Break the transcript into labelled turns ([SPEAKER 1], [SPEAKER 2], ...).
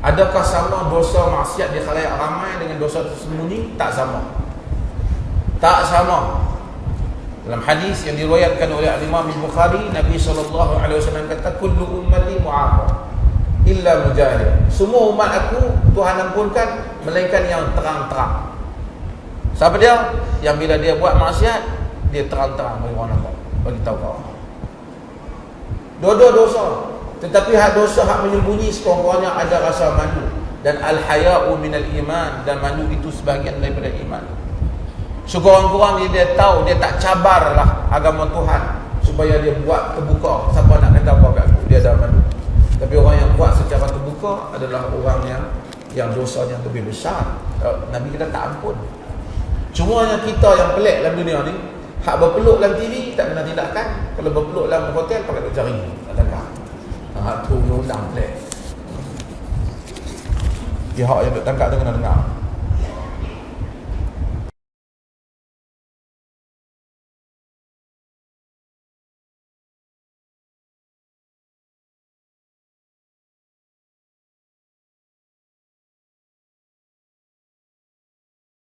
[SPEAKER 1] Adakah sama dosa maksiat di khalayak ramai dengan dosa tersembunyi? Tak sama. Tak sama. Dalam hadis yang diriwayatkan oleh Imam Bukhari, Nabi sallallahu alaihi wasallam kata kullu ummati mu'afa illa mujahid. Semua umat aku Tuhan ampunkan melainkan yang terang-terang. Siapa dia? Yang bila dia buat maksiat, dia terang-terang bagi orang nampak. Bagi tahu kau. Dua-dua dosa. Tetapi hak dosa hak menyembunyi sekurang-kurangnya ada rasa malu dan al-haya'u minal iman dan malu itu sebahagian daripada iman. Sekurang-kurangnya dia tahu dia tak cabarlah agama Tuhan supaya dia buat terbuka siapa nak kata apa kat aku dia dah malu. Tapi orang yang buat secara terbuka adalah orang yang yang dosanya lebih besar. Nabi kita tak ampun. Cuma kita yang pelik dalam dunia ni hak berpeluk dalam TV tak kena tindakan. Kalau berpeluk dalam hotel pakai. Tak tangkap. dòng lệ thì họ được tăng cao cho con đường nào?